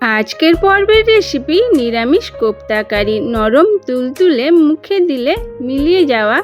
আজকের পর্বের রেসিপি নিরামিষ কোপ্তাকারি। নরম তুলতুলে মুখে দিলে মিলিয়ে যাওয়া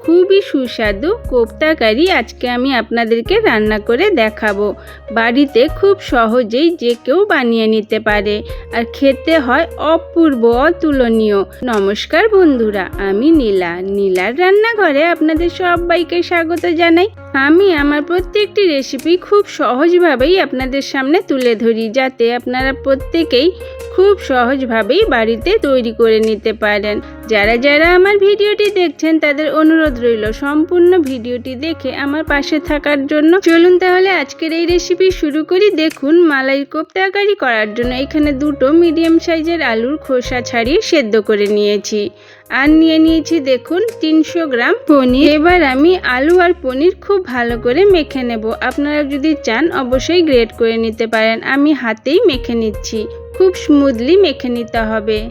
খুবই সুস্বাদু কোপ্তাকারি আজকে আমি আপনাদেরকে রান্না করে দেখাবো। বাড়িতে খুব সহজেই যে কেউ বানিয়ে নিতে পারে আর খেতে হয় অপূর্ব অতুলনীয়। নমস্কার বন্ধুরা, আমি নীলা। নীলার রান্নাঘরে আপনাদের সবাইকে স্বাগত জানাই। আমি আমার প্রত্যেকটি রেসিপি খুব সহজভাবেই আপনাদের সামনে তুলে ধরি, যাতে আপনারা প্রত্যেকেই খুব সহজভাবেই বাড়িতে তৈরি করে নিতে পারেন। যারা যারা আমার ভিডিওটি দেখছেন, তাদের অনুরোধ রইল সম্পূর্ণ ভিডিওটি দেখে আমার পাশে থাকার জন্য। চলুন তাহলে আজকের এই রেসিপি শুরু করি। দেখুন মালাই কোপ্তাকারি করার জন্য এখানে দুটো মিডিয়াম সাইজের আলুর খোসা ছাড়িয়ে সেদ্ধ করে নিয়েছি। আর নিয়ে নিয়েছি দেখুন তিনশো গ্রাম পনির। এবার আমি আলু আর পনির খুব ভালো করে মেখে নেব। আপনারা যদি চান অবশ্যই গ্রেড করে নিতে পারেন। আমি হাতেই মেখে নিচ্ছি। খুব স্মুথলি মেখে নিতে হবে।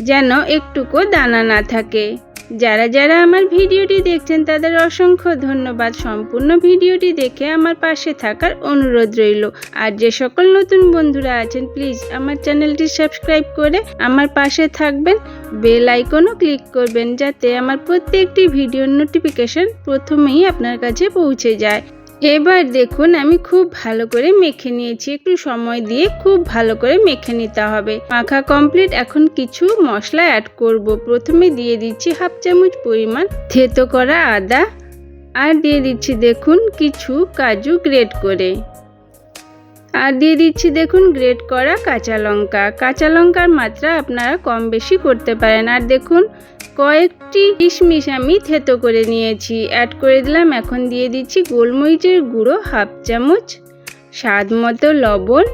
যেন একটুকু দানা না থাকে। যারা যারা আমার ভিডিওটি দেখছেন, তাদের অসংখ্য ধন্যবাদ। সম্পূর্ণ ভিডিওটি দেখে আমার পাশে থাকার অনুরোধ রইল। আর যে সকল নতুন বন্ধুরা আছেন প্লিজ আমার চ্যানেলটি সাবস্ক্রাইব করে আমার পাশে থাকবেন। বেল আইকনও ক্লিক করবেন, যাতে আমার প্রত্যেকটি ভিডিওর নোটিফিকেশন প্রথমেই আপনার কাছে পৌঁছে যায়। এবার দেখুন আমি খুব ভালো করে মেখে নিয়েছি। একটু সময় দিয়ে খুব ভালো করে মেখে নিতে হবে। মাখা কমপ্লিট এখন কিছু মশলা অ্যাড করব। প্রথমে দিয়ে দিচ্ছি হাফ চামচ পরিমাণ থেতো করা আদা। আর দিয়ে দিচ্ছি দেখুন কিছু কাজু গ্রেট করে। আর দিয়ে দিচ্ছি দেখুন গ্রেট করা কাঁচা লঙ্কা। কাঁচা লঙ্কার মাত্রা আপনারা কম বেশি করতে পারেন। আর দেখুন, কয়েকটি কিশমিশ আমি থেতো করে নিয়েছি। অ্যাড করে দিলাম, এখন দিয়ে দিচ্ছি গোলমরিচের গুঁড়ো হাফ চামচ, স্বাদ মতো লবণ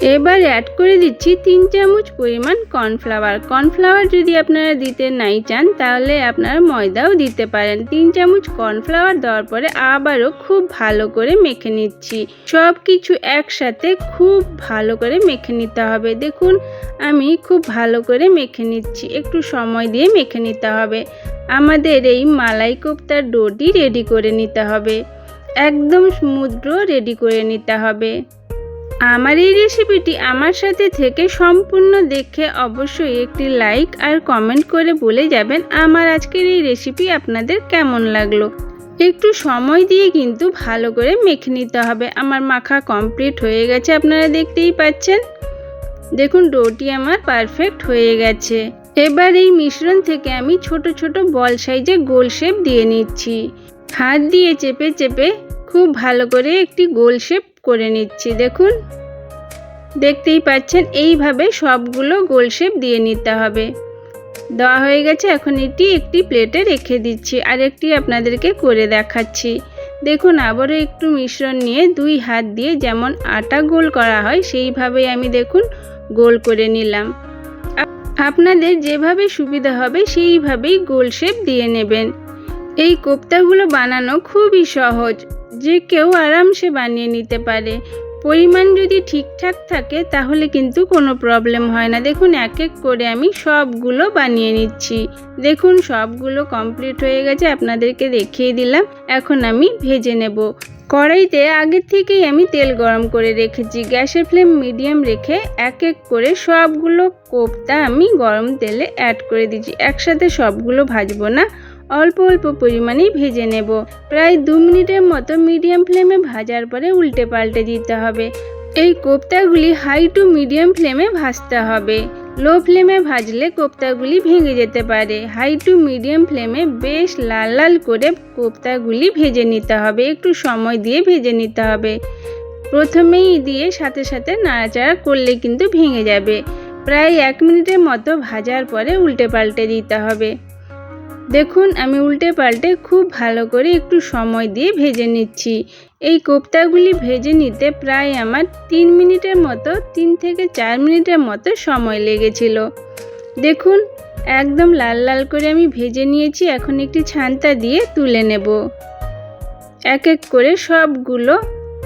এবার অ্যাড করে দিচ্ছি তিন চামচ পরিমাণ কর্নফ্লাওয়ার কর্নফ্লাওয়ার যদি আপনারা দিতে নাই চান, তাহলে আপনারা ময়দাও দিতে পারেন। তিন চামচ কর্নফ্লাওয়ার দেওয়ার পরে আবারও খুব ভালো করে মেখে নিচ্ছি। সব কিছু একসাথে খুব ভালো করে মেখে নিতে হবে। দেখুন, আমি খুব ভালো করে মেখে নিচ্ছি। একটু সময় দিয়ে মেখে নিতে হবে। আমাদের এই মালাই কোপ্তার ডোটি রেডি করে নিতে হবে। একদম সমুদ্র রেডি করে নিতে হবে। আমার এই রেসিপিটি আমার সাথে থেকে সম্পূর্ণ দেখে অবশ্যই একটি লাইক আর কমেন্ট করে বলে যাবেন আমার আজকের এই রেসিপি আপনাদের কেমন লাগল। একটু সময় দিয়ে কিন্তু ভালো করে মেখে নিতে হবে। আমার মাখা কমপ্লিট হয়ে গেছে, আপনারা দেখতেই পাচ্ছেন। দেখুন ডোটি আমার পারফেক্ট হয়ে গেছে। এবার এই মিশ্রণ থেকে আমি ছোট ছোট বল সাইজে গোল শেপ দিয়ে নিচ্ছি। হাত দিয়ে চেপে চেপে খুব ভালো করে একটি গোল শেপ করে নিচ্ছি, দেখুন। দেখতেই পাচ্ছেন, এইভাবে সবগুলো গোল শেপ দিয়ে নিতে হবে। দেওয়া হয়ে গেছে, এখন এটি একটি প্লেটে রেখে দিচ্ছি, আর একটি আপনাদেরকে করে দেখাচ্ছি। দেখুন, আবারও একটু মিশ্রণ নিয়ে দুই হাত দিয়ে যেমন আটা গোল করা হয়, সেইভাবেই আমি দেখুন গোল করে নিলাম। আপনাদের যেভাবে সুবিধা হবে, সেইভাবেই গোল শেপ দিয়ে নেবেন। এই কোপ্তাগুলো বানানো খুবই সহজ। যে কেউ আরামসে বানিয়ে নিতে পারে। পরিমাণ যদি ঠিকঠাক থাকে, তাহলে কিন্তু কোনো প্রবলেম হয় না। দেখুন এক এক করে আমি সবগুলো বানিয়ে নিচ্ছি। দেখুন, সবগুলো কমপ্লিট হয়ে গেছে, আপনাদেরকে দেখিয়ে দিলাম। এখন আমি ভেজে নেব। কড়াইতে আগের থেকেই আমি তেল গরম করে রেখেছি। গ্যাসের ফ্লেম মিডিয়াম রেখে এক এক করে সবগুলো কোপ্তা আমি গরম তেলে অ্যাড করে দিচ্ছি। একসাথে সবগুলো ভাজবো না। অল্প অল্প পরিমাণেই ভেজে নেব। প্রায় দু মিনিটের মতো মিডিয়াম ফ্লেমে ভাজার পরে উল্টে পাল্টে দিতে হবে। এই কোপ্তাগুলি হাই টু মিডিয়াম ফ্লেমে ভাজতে হবে। লো ফ্লেমে ভাজলে কোপ্তাগুলি ভেঙে যেতে পারে। হাই টু মিডিয়াম ফ্লেমে বেশ লাল লাল করে কোপ্তাগুলি ভেজে নিতে হবে। একটু সময় দিয়ে ভেজে নিতে হবে। প্রথমেই দিয়ে সাথে সাথে নাড়াচাড়া করলে কিন্তু ভেঙে যাবে। প্রায় এক মিনিটের মতো ভাজার পরে উল্টে পাল্টে দিতে হবে। দেখুন, আমি উল্টে পাল্টে খুব ভালো করে একটু সময় দিয়ে ভেজে নিচ্ছি। এই কোপ্তাগুলি ভেজে নিতে প্রায় আমার তিন মিনিটের মতো, তিন থেকে চার মিনিটের মতো সময় লেগেছিল। দেখুন, একদম লাল লাল করে আমি ভেজে নিয়েছি, এখন একটি ছান্তা দিয়ে তুলে নেব। এক এক করে সবগুলো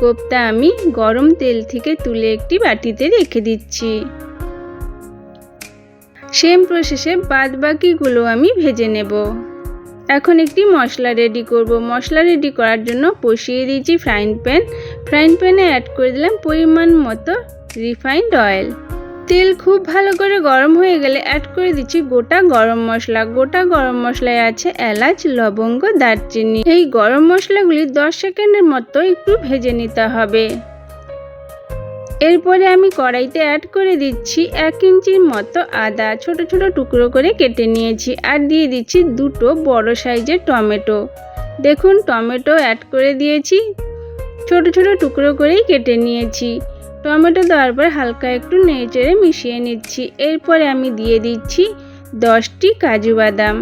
কোপ্তা আমি গরম তেল থেকে তুলে একটি বাটিতে রেখে দিচ্ছি। সেম প্রসেসে বাদ বাকিগুলো আমি ভেজে নেব। এখন একটি মশলা রেডি করব। মশলা রেডি করার জন্য বসিয়ে দিয়েছি ফ্রাইং প্যান ফ্রাইং প্যানে অ্যাড করে দিলাম পরিমাণ মতো রিফাইন্ড অয়েল তেল খুব ভালো করে গরম হয়ে গেলে অ্যাড করে দিচ্ছি গোটা গরম মশলা। গোটা গরম মশলায় আছে এলাচ, লবঙ্গ, দারচিনি। এই গরম মশলাগুলি দশ সেকেন্ডের মতো একটু ভেজে নিতে হবে। এরপরে আমি কড়াইতে অ্যাড করে দিচ্ছি এক ইঞ্চির মতো আদা। ছোট ছোট টুকরো করে কেটে নিয়েছি আর দিয়ে দিচ্ছি দুটো বড় সাইজের টমেটো। দেখুন, টমেটো অ্যাড করে দিয়েছি। ছোট ছোট টুকরো করেই কেটে নিয়েছি। টমেটো দেওয়ার পর হালকা একটু নেড়েচেড়ে মিশিয়ে নিচ্ছি। এরপরে আমি দিয়ে দিচ্ছি দশটি কাজু বাদাম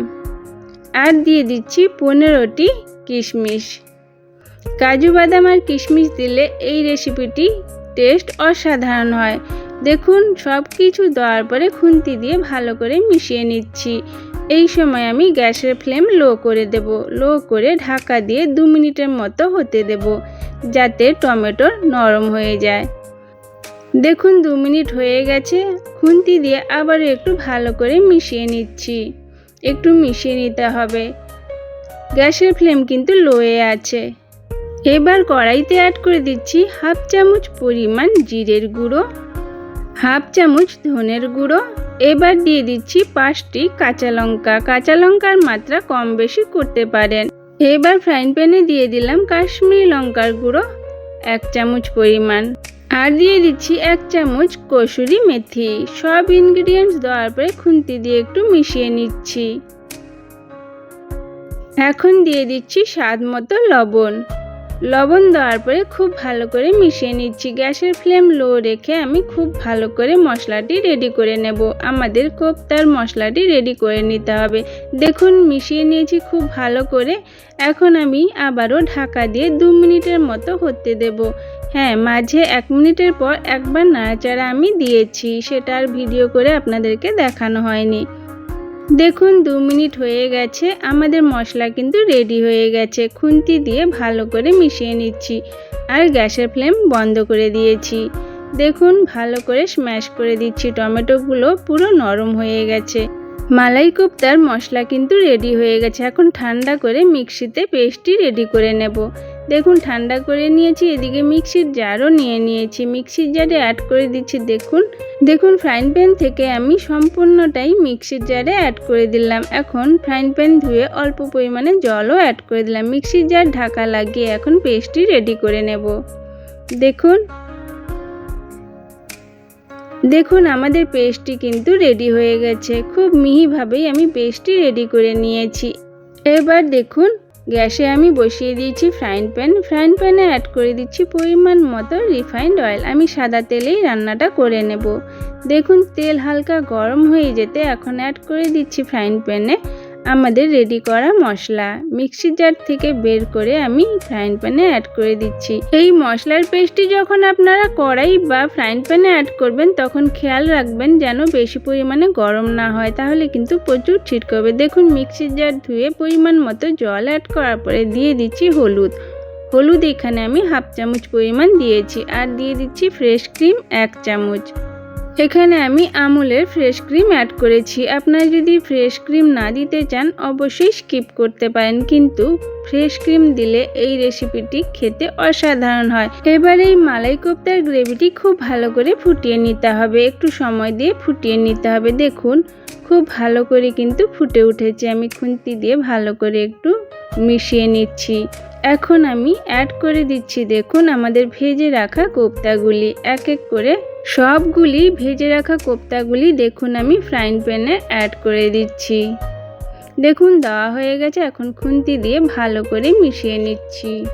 আর দিয়ে দিচ্ছি পনেরোটি কিশমিশ। কাজু বাদাম আর কিশমিশ দিলে এই রেসিপিটি টেস্ট অসাধারণ হয়। দেখুন সব কিছু দেওয়ার পরে খুন্তি দিয়ে ভালো করে মিশিয়ে নিচ্ছি। এই সময় আমি গ্যাসের ফ্লেম লো করে দেব। লো করে ঢাকা দিয়ে দু মিনিটের মতো হতে দেব, যাতে টমেটো নরম হয়ে যায়। দেখুন, দু মিনিট হয়ে গেছে। খুন্তি দিয়ে আবারও একটু ভালো করে মিশিয়ে নিচ্ছি। একটু মিশিয়ে নিতে হবে। গ্যাসের ফ্লেম কিন্তু লোয়ে আছে। এবার কড়াইতে অ্যাড করে দিচ্ছি হাফ চামচ পরিমাণ জিরের গুঁড়ো, হাফ চামচ ধনের গুঁড়ো, এবার দিয়ে দিচ্ছি পাঁচটি কাঁচা লঙ্কা। কাঁচা লঙ্কার মাত্রা কম বেশি করতে পারেন। এবার ফ্রাইং প্যানে দিয়ে দিলাম কাশ্মীরি লঙ্কার গুঁড়ো, এক চামচ পরিমাণ। আর দিয়ে দিচ্ছি এক চামচ কসুরি মেথি। সব ইনগ্রিডিয়েন্টস দেওয়ার পরে খুন্তি দিয়ে একটু মিশিয়ে নিচ্ছি। এখন দিয়ে দিচ্ছি স্বাদ মতো লবণ। লবণ দেওয়ার পরে খুব ভালো করে মিশিয়ে নিচ্ছি। গ্যাসের ফ্লেম লো রেখে আমি খুব ভালো করে মশলাটি রেডি করে নেব। আমাদের কোপ্তার মশলাটি রেডি করে নিতে হবে। দেখুন, মিশিয়ে নিয়েছি খুব ভালো করে। এখন আমি আবারও ঢাকা দিয়ে দু মিনিটের মতো হতে দেব। হ্যাঁ মাঝে এক মিনিটের পর একবার নাড়াচাড়া আমি দিয়েছি। সেটা আর ভিডিও করে আপনাদেরকে দেখানো হয়নি। দেখুন, দু মিনিট হয়ে গেছে। আমাদের মশলা কিন্তু রেডি হয়ে গেছে। খুন্তি দিয়ে ভালো করে মিশিয়ে নিচ্ছি। আর গ্যাসের ফ্লেম বন্ধ করে দিয়েছি। দেখুন, ভালো করে স্ম্যাশ করে দিচ্ছি। টমেটোগুলো পুরো নরম হয়ে গেছে। মালাই কোপ্তার মশলা কিন্তু রেডি হয়ে গেছে। এখন ঠান্ডা করে মিক্সিতে পেস্টটি রেডি করে নেব। দেখুন, ঠান্ডা করে নিয়েছি, এদিকে মিক্সির জারও নিয়ে নিয়েছি। মিক্সির জারে অ্যাড করে দিচ্ছি, দেখুন। দেখুন ফ্রাইং প্যান থেকে আমি সম্পূর্ণটাই মিক্সির জারে অ্যাড করে দিলাম। এখন ফ্রাইং প্যান ধুয়ে অল্প পরিমাণে জলও অ্যাড করে দিলাম। মিক্সির জার ঢাকা লাগিয়ে এখন পেস্টটি রেডি করে নেব। দেখুন। দেখুন, আমাদের পেস্টটি কিন্তু রেডি হয়ে গেছে। খুব মিহিভাবেই আমি পেস্টটি রেডি করে নিয়েছি। এবার দেখুন গ্যাসে আমি বসিয়ে দিয়েছি ফ্রাইং প্যান ফ্রাইং প্যানে অ্যাড করে দিচ্ছি পরিমাণ মতো রিফাইন্ড অয়েল আমি সাদা তেলেই রান্নাটা করে নেব। দেখুন, তেল হালকা গরম হয়ে যেতে এখন অ্যাড করে দিচ্ছি ফ্রাইং প্যানে আমাদের রেডি করা মশলা। মিক্সি জার থেকে বের করে আমি ফ্রাইং প্যানে অ্যাড করে দিচ্ছি। এই মশলার পেস্টটি যখন আপনারা কড়াই বা ফ্রাইং প্যানে অ্যাড করবেন, তখন খেয়াল রাখবেন যেন বেশি পরিমাণে গরম না হয়। তাহলে কিন্তু প্রচুর ছিটকবে। দেখুন, মিক্সির জার ধুয়ে পরিমাণ মতো জল অ্যাড করার পরে দিয়ে দিচ্ছি হলুদ। হলুদ এখানে আমি হাফ চামচ পরিমাণ দিয়েছি। আর দিয়ে দিচ্ছি ফ্রেশ ক্রিম এক চামচ। এখানে আমি আমুলের ফ্রেশ ক্রিম অ্যাড করেছি। আপনারা যদি ফ্রেশ ক্রিম না দিতে চান, অবশ্যই স্কিপ করতে পারেন। কিন্তু ফ্রেশ ক্রিম দিলে এই রেসিপিটি খেতে অসাধারণ হয়। এবার এই মালাই কোপ্তার গ্রেভিটি খুব ভালো করে ফুটিয়ে নিতে হবে। একটু সময় দিয়ে ফুটিয়ে নিতে হবে। দেখুন, খুব ভালো করে কিন্তু ফুটে উঠেছে। আমি খুন্তি দিয়ে ভালো করে একটু মিশিয়ে নিচ্ছি। এখন আমি অ্যাড করে দিচ্ছি। দেখুন, আমাদের ভেজে রাখা কোপ্তাগুলি এক এক করে সবগুলি ভেজে রাখা কোপ্তাগুলি দেখুন আমি ফ্রাইং প্যানে অ্যাড করে দিচ্ছি। দেখুন দেওয়া হয়ে গেছে, এখন খুন্তি দিয়ে ভালো করে মিশিয়ে নিচ্ছি।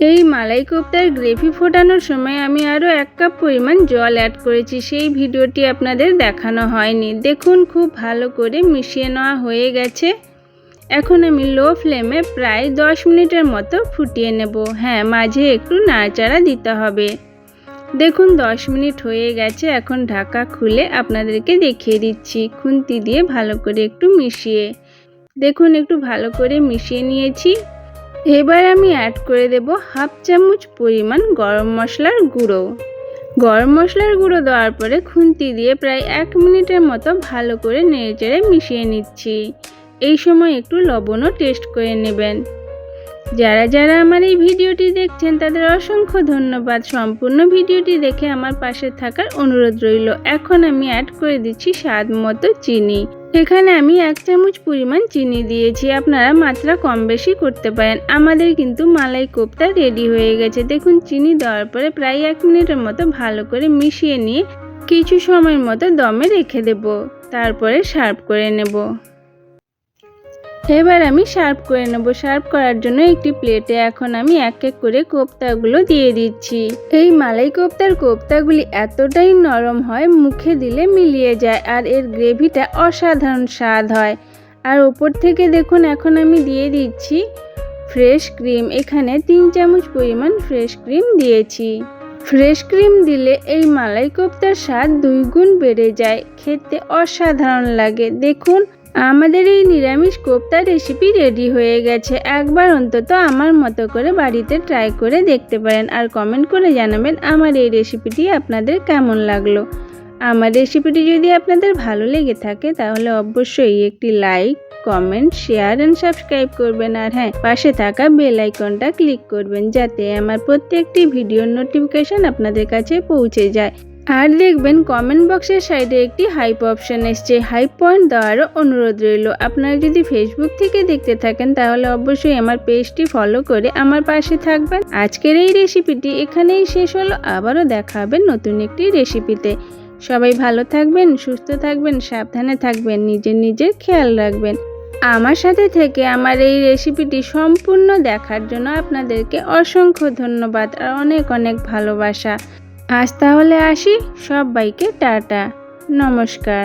এই মালাই কোপ্তার গ্রেভি ফোটানোর সময় আমি আরও এক কাপ পরিমাণ জল অ্যাড করেছি, সেই ভিডিওটি আপনাদের দেখানো হয়নি। দেখুন খুব ভালো করে মিশিয়ে নেওয়া হয়ে গেছে। এখন আমি লো ফ্লেমে প্রায় দশ মিনিটের মতো ফুটিয়ে নেব। হ্যাঁ মাঝে একটু নাড়াচাড়া দিতে হবে। দেখুন, দশ মিনিট হয়ে গেছে, এখন ঢাকা খুলে আপনাদেরকে দেখিয়ে দিচ্ছি খুন্তি দিয়ে ভালো করে একটু মিশিয়ে। দেখুন, একটু ভালো করে মিশিয়ে নিয়েছি। এবার আমি অ্যাড করে দেব হাফ চামচ পরিমাণ গরম মশলার গুঁড়ো। গরম মশলার গুঁড়ো দেওয়ার পরে খুন্তি দিয়ে প্রায় এক মিনিটের মতো ভালো করে নেড়েচেড়ে মিশিয়ে নিচ্ছি। এই সময় একটু লবণও টেস্ট করে নেবেন। যারা যারা আমার এই ভিডিওটি দেখছেন, তাদের অসংখ্য ধন্যবাদ। সম্পূর্ণ ভিডিওটি দেখে আমার পাশে থাকার অনুরোধ রইল। এখন আমি অ্যাড করে দিচ্ছি স্বাদ মতো চিনি। এখানে আমি এক চামচ পরিমাণ চিনি দিয়েছি। আপনারা মাত্রা কম বেশি করতে পারেন। আমাদের কিন্তু মালাই কোপ্তা রেডি হয়ে গেছে। দেখুন, চিনি দেওয়ার পরে প্রায় এক মিনিটের মতো ভালো করে মিশিয়ে নিয়ে কিছু সময়ের মতো দমে রেখে দেব। তারপরে সার্ভ করে নেব। এবার আমি সার্ভ করে নেব। সার্ভ করার জন্য একটি প্লেটে এখন আমি এক এক করে কোপ্তাগুলো দিয়ে দিচ্ছি। এই মালাই কোপ্তার কোপ্তাগুলি এতটাই নরম হয়, মুখে দিলে মিলিয়ে যায় আর এর গ্রেভিটা অসাধারণ স্বাদ হয়। আর ওপর থেকে দেখুন, এখন আমি দিয়ে দিচ্ছি ফ্রেশ ক্রিম। এখানে তিন চামচ পরিমাণ ফ্রেশ ক্রিম দিয়েছি। ফ্রেশ ক্রিম দিলে এই মালাই কোপ্তার স্বাদ দুই গুণ বেড়ে যায়। খেতে অসাধারণ লাগে। দেখুন আমাদের এই নিরামিষ কোপ্তা রেসিপি রেডি হয়ে গেছে। একবার অন্তত আমার মতো করে বাড়িতে ট্রাই করে দেখতে পারেন আর কমেন্ট করে জানাবেন আমার এই রেসিপিটি আপনাদের কেমন লাগল। আমার রেসিপিটি যদি আপনাদের ভালো লেগে থাকে তাহলে অবশ্যই একটি like comment share and subscribe করবেন। আর হ্যাঁ পাশে থাকা বেল আইকনটা ক্লিক করবেন যাতে আমার প্রত্যেকটি ভিডিওর নোটিফিকেশন আপনাদের কাছে পৌঁছে যায়। আর দেখবেন কমেন্ট বক্সের সাইডে একটি হাইপ অপশন এসছে। হাইপ পয়েন্ট দেওয়ারও অনুরোধ রইল। আপনারা যদি ফেসবুক থেকে দেখতে থাকেন, তাহলে অবশ্যই আমার পেজটি ফলো করে আমার পাশে থাকবেন। আজকের এই রেসিপিটি এখানেই শেষ হলো। আবারও দেখা হবে নতুন একটি রেসিপিতে সবাই ভালো থাকবেন, সুস্থ থাকবেন, সাবধানে থাকবেন, নিজের নিজের খেয়াল রাখবেন। আমার সাথে থেকে আমার এই রেসিপিটি সম্পূর্ণ দেখার জন্য আপনাদেরকে অসংখ্য ধন্যবাদ আর অনেক অনেক ভালোবাসা। আজ তাহলে আসি সব বাইকে টাটা নমস্কার।